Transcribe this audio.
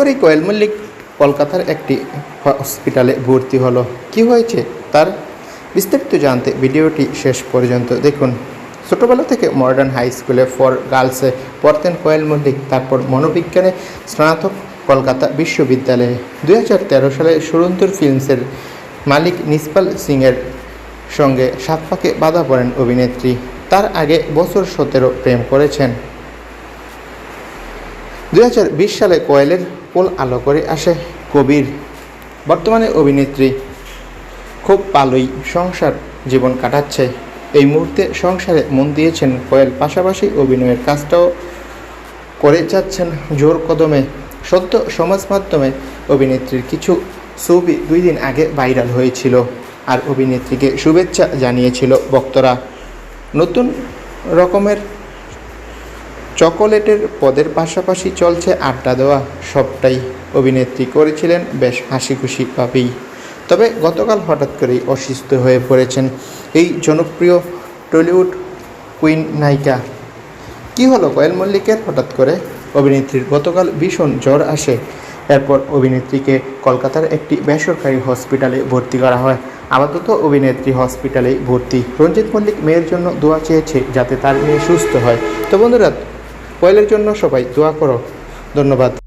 করেই কোয়েল মল্লিক কলকাতার একটি হসপিটালে ভর্তি হলো। কি হয়েছে? তার বিস্তারিত জানতে ভিডিওটি শেষ পর্যন্ত দেখুন। ছোটবেলা থেকে মডার্ন হাই স্কুলে ফর গার্লসে পড়তেন কোয়েল মল্লিক। তারপর মনোবিজ্ঞানে স্নাতক কলকাতা বিশ্ববিদ্যালয়ে। দু হাজার তেরো সালে সুরন্দর ফিল্মসের মালিক নিসপাল সিংয়ের সঙ্গে সাত পাকে বাধা পড়েন অভিনেত্রী। তার আগে বছর সতেরো প্রেম করেছেন। দু হাজার বিশ সালে কোয়েলের পোল আলো করে আসে কবির। বর্তমানে অভিনেত্রী খুব ভালোই সংসার জীবন কাটাচ্ছে। এই মুহূর্তে সংসারে মন দিয়েছেন কোয়েল, পাশাপাশি অভিনয়ের কাজটাও করে যাচ্ছেন জোর কদমে। সদ্য সমাজ মাধ্যমে অভিনেত্রীর কিছু ছবি দুই দিন আগে ভাইরাল হয়েছিল আর অভিনেত্রীকে শুভেচ্ছা জানিয়েছিল বক্তরা। নতুন রকমের চকোলেটের পদের পাশাপাশি চলছে আড্ডা দেওয়া। সবটাই অভিনেত্রী করেছিলেন, বেশ হাসি খুশি ভাবেই তবে গতকাল হঠাৎ করেই অসুস্থ হয়ে পড়েছেন এই জনপ্রিয় টলিউড কুইন নায়িকা। কি হলো কোয়েল মল্লিকের? হঠাৎ করে অভিনেত্রীর গতকাল ভীষণ জ্বর আসে। এরপর অভিনেত্রীকে কলকাতার একটি বেসরকারি হসপিটালে ভর্তি করা হয়। আপাতত অভিনেত্রী হসপিটালেই ভর্তি। রঞ্জিত মল্লিক মেয়ের জন্য দোয়া চেয়েছে যাতে তার মেয়ে সুস্থ হয়। তো বন্ধুরা কোয়েলের জন্য সবাই দোয়া করো। ধন্যবাদ।